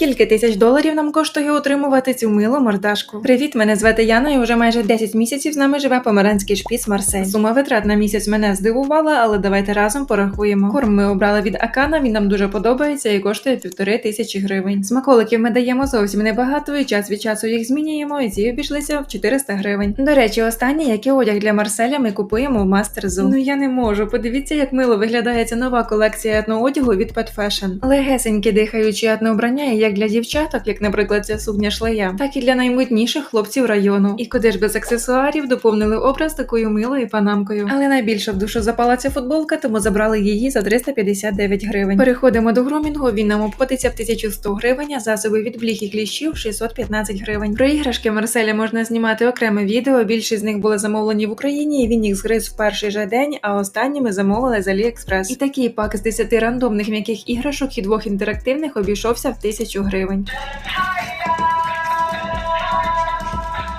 Скільки тисяч доларів нам коштує утримувати цю милу мордашку? Привіт, мене звати Яна, і вже майже 10 місяців з нами живе померанський шпіц Марсель. Сума витрат на місяць мене здивувала, але давайте разом порахуємо. Корм ми обрали від Акана, він нам дуже подобається і коштує півтори тисячі гривень. Смаколиків ми даємо зовсім небагато, і час від часу їх змінюємо, і ці обійшлися в 400 гривень. До речі, останнє, який одяг для Марселя ми купуємо в Master Zoo. Ну я не можу. Подивіться, як мило виглядає ця нова колекція етноодягу від Pet Fashion. Легесенькі дихаючі етнообрання і як для дівчаток, як, наприклад, ця сукня шлея, так і для наймитніших хлопців району. І куди ж без аксесуарів доповнили образ такою милою панамкою. Але найбільше в душу запала ця футболка, тому забрали її за 359 гривень. Переходимо до грумінгу. Він нам обходиться в 1100 гривень, а засоби від бліх і кліщів 615 гривень. Про іграшки Марселя можна знімати окреме відео. Більшість з них були замовлені в Україні, і він їх згриз в перший же день, а останні ми замовили з AliExpress. І такий пак з 10 рандомних м'яких іграшок і двох інтерактивних обійшовся в 1000 гривень.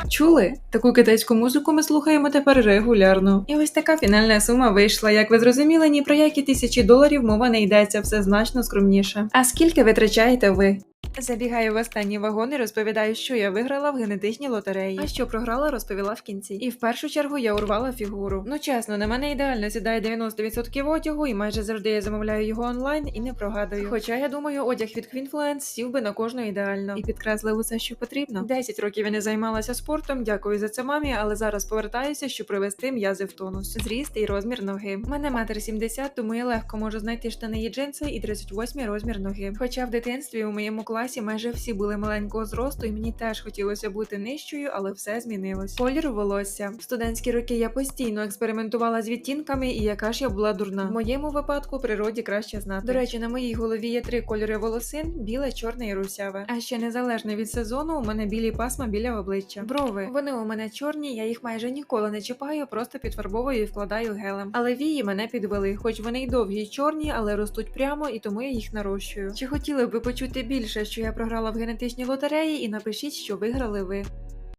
Чули? Таку китайську музику ми слухаємо тепер регулярно. І ось така фінальна сума вийшла. Як ви зрозуміли, ні про які тисячі доларів мова не йдеться, все значно скромніше. А скільки витрачаєте ви? Забігаю в останній вагон і розповідаю, що я виграла в генетичній лотереї. А що програла, розповіла в кінці. І в першу чергу я урвала фігуру. Ну чесно, на мене ідеально сідає 90% одягу, і майже завжди я замовляю його онлайн і не прогадую. Хоча я думаю, одяг від Queenfluence сів би на кожну ідеально і підкреслив усе, що потрібно. 10 років я не займалася спортом. Дякую за це мамі, але зараз повертаюся, щоб привести м'язи в тонус. Зріст і розмір ноги. Мене метр 70, тому я легко можу знайти штани і джинси і 38 розмір ноги. Хоча в дитинстві у моєму класі майже всі були маленького зросту, і мені теж хотілося бути нижчою, але все змінилось. Колір волосся. В студентські роки я постійно експериментувала з відтінками, і яка ж я була дурна. В моєму випадку природі краще знати. До речі, на моїй голові є три кольори волосин: біле, чорне і русяве. А ще незалежно від сезону, у мене білі пасма біля обличчя. Брови. Вони у мене чорні, я їх майже ніколи не чіпаю, просто підфарбовую і вкладаю гелем. Але вії мене підвели, хоч вони й довгі й чорні, але ростуть прямо, і тому я їх нарощую. Чи хотіли б ви почути більше, що я програла в генетичній лотереї, і напишіть, що виграли ви.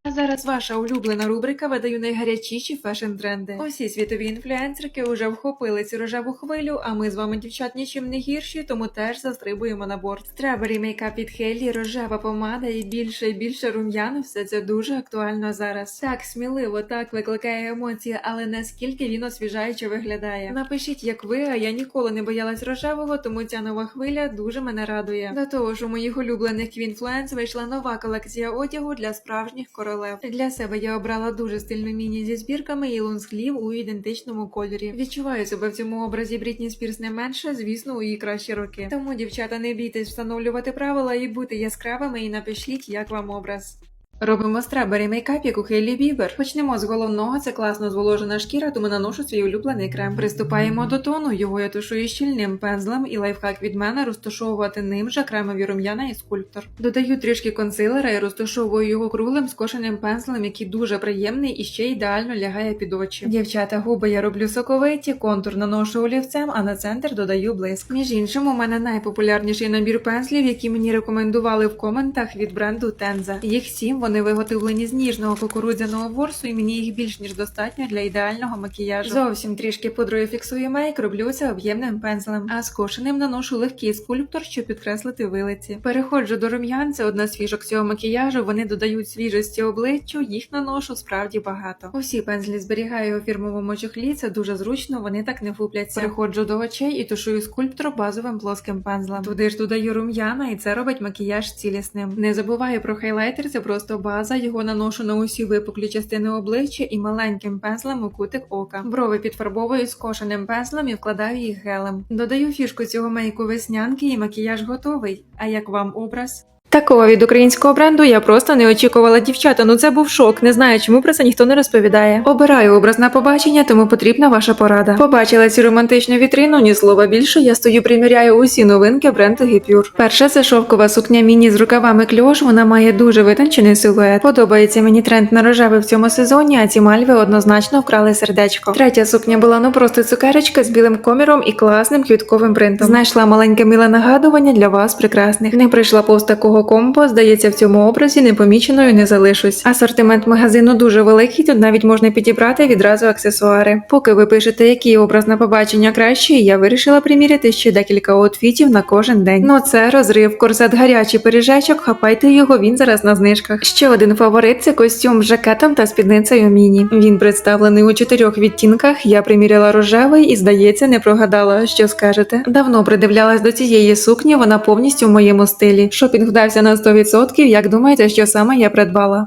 А зараз ваша улюблена рубрика видаю найгарячіші фешн-тренди. Усі світові інфлюенсерки вже вхопили цю рожеву хвилю, а ми з вами, дівчат, нічим не гірші, тому теж застрибуємо на борт. Стrawberry мейкап від Хелі, рожева помада і більше і більше рум'ян. Все це дуже актуально зараз. Так сміливо, так викликає емоції, але наскільки він освіжаюче виглядає. Напишіть, як ви, а я ніколи не боялась рожевого, тому ця нова хвиля дуже мене радує. До того ж, у моїх улюблених Квінфлуенс вийшла нова колекція одягу для справжніх королев. Для себе я обрала дуже стильну міні зі збірками і лонсклів у ідентичному кольорі. Відчуваю себе в цьому образі Брітні Спірс не менше, звісно, у її кращі роки. Тому, дівчата, не бійтесь встановлювати правила і бути яскравими, і напишіть, як вам образ. Робимо страбері мейкап, як у Хейлі Бібер. Почнемо з головного, це класно зволожена шкіра, тому наношу свій улюблений крем. Приступаємо до тону, його я тушую щільним пензлем і лайфхак від мене розташовувати ним же кремові рум'яна і скульптор. Додаю трішки консилера і розташовую його круглим скошеним пензлем, який дуже приємний і ще ідеально лягає під очі. Дівчата, губи я роблю соковиті, контур наношу олівцем, а на центр додаю блиск. Між іншим, у мене найпопулярніший набір пензлів, які мені рекомендували в коментах від бренду Tenza. Їх сім, вони виготовлені з ніжного кукурудзяного ворсу, і мені їх більш ніж достатньо для ідеального макіяжу. Зовсім трішки пудрою фіксую мейк, роблю це об'ємним пензлем, а скошеним наношу легкий скульптор, щоб підкреслити вилиці. Переходжу до рум'ян, це одна з фішок цього макіяжу. Вони додають свіжості обличчю, їх наношу справді багато. Усі пензлі зберігаю у фірмовому чохлі, це дуже зручно, вони так не фупляться. Переходжу до очей і тушую скульптор базовим плоским пензлем. Туди ж додаю рум'яна, і це робить макіяж цілісним. Не забуваю про хайлайтер, це просто база. Його наношу на усі випуклі частини обличчя і маленьким пензлем у кутик ока. Брови підфарбовую скошеним пензлем і вкладаю їх гелем. Додаю фішку цього мейку веснянки і макіяж готовий. А як вам образ? Такого від українського бренду я просто не очікувала дівчата. Ну це був шок. Не знаю, чому про це ніхто не розповідає. Обираю образ на побачення, тому потрібна ваша порада. Побачила цю романтичну вітрину, ні слова більше. Я стою, приміряю усі новинки бренду Гіпюр. Перша це шовкова сукня міні з рукавами кльош. Вона має дуже витончений силует. Подобається мені тренд на рожевий в цьому сезоні, а ці мальви однозначно вкрали сердечко. Третя сукня була ну просто цукерочка з білим коміром і класним квітковим принтом. Знайшла маленьке миле нагадування для вас, прекрасних. Не прийшла повз такого такого комбо, здається, в цьому образі непоміченою не залишусь. Асортимент магазину дуже великий, тут навіть можна підібрати відразу аксесуари. Поки ви пишете, який образ на побачення кращий, я вирішила приміряти ще декілька outfitів на кожен день. Ну це розрив, корсет гарячий пиріжечок, хапайте його, він зараз на знижках. Ще один фаворит це костюм з жакетом та спідницею міні. Він представлений у чотирьох відтінках. Я приміряла рожевий і, здається, не прогадала. Що скажете? Давно придивлялась до цієї сукні, вона повністю в моєму стилі. Шопінг вдався на 100%, Як думаєте, що саме я придбала?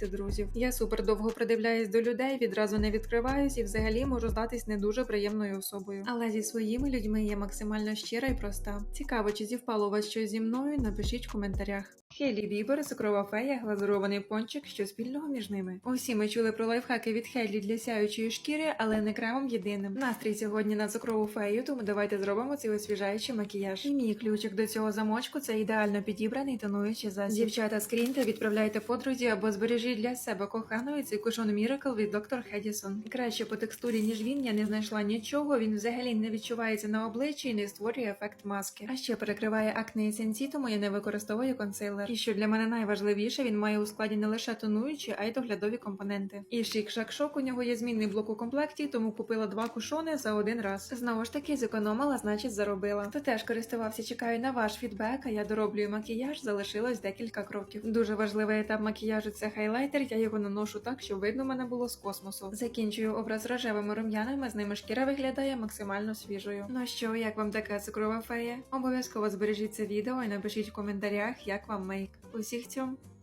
друзів. Я супер довго придивляюсь до людей, відразу не відкриваюсь і взагалі можу здатись не дуже приємною особою. Але зі своїми людьми я максимально щира і проста. Цікаво, чи зівпало у вас щось зі мною? Напишіть в коментарях. Хейлі Бібер, цукрова фея, глазурований пончик, що спільного між ними. Усі ми чули про лайфхаки від Хейлі для сяючої шкіри, але не кремом єдиним. Настрій сьогодні на цукрову фею, тому давайте зробимо цей освіжаючий макіяж. І мій ключик до цього замочку це ідеально підібраний тонуючий засіб. Дівчата, скріньте, відправляйте подрузі або збережіть для себе коханої цей кушон Miracle від Dr. Хедісон. Краще по текстурі, ніж він, я не знайшла нічого. Він взагалі не відчувається на обличчі і не створює ефект маски. А ще перекриває акне і сенсі, тому я не використовую консилер. І що для мене найважливіше, він має у складі не лише тонуючі, а й доглядові компоненти. І шик шак шок у нього є змінний блок у комплекті, тому купила два кушони за один раз. Знову ж таки, зекономила, значить заробила. Хто теж користувався, чекаю на ваш фідбек. А я дороблюю макіяж, залишилось декілька кроків. Дуже важливий етап макіяжу це хайлайтер. Я його наношу так, щоб видно мене було з космосу. Закінчую образ рожевими рум'янами, з ними шкіра виглядає максимально свіжою. Ну що, як вам така цукрова фея? Обов'язково збережіть це відео і напишіть в коментарях, як вам мейк. Усіх цьом.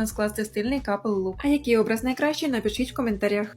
можна скласти стильний капел лук. А який образ найкращий, напишіть в коментарях.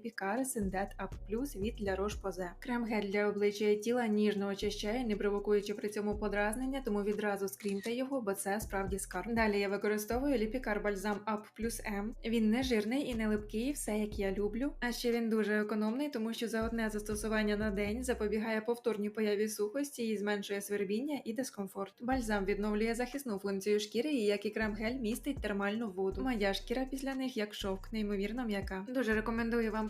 Ліпікар Синдет Ап Плюс від для Рош Позе. Крем-гель для обличчя і тіла ніжно очищає, не провокуючи при цьому подразнення, тому відразу скріньте його, бо це справді скарб. Далі я використовую Ліпікар Бальзам Ап Плюс М. Він не жирний і не липкий, все як я люблю. А ще він дуже економний, тому що за одне застосування на день запобігає повторній появі сухості і зменшує свербіння і дискомфорт. Бальзам відновлює захисну функцію шкіри, і як і крем-гель містить термальну воду. Моя шкіра після них як шовк, неймовірно м'яка. Дуже рекомендую вам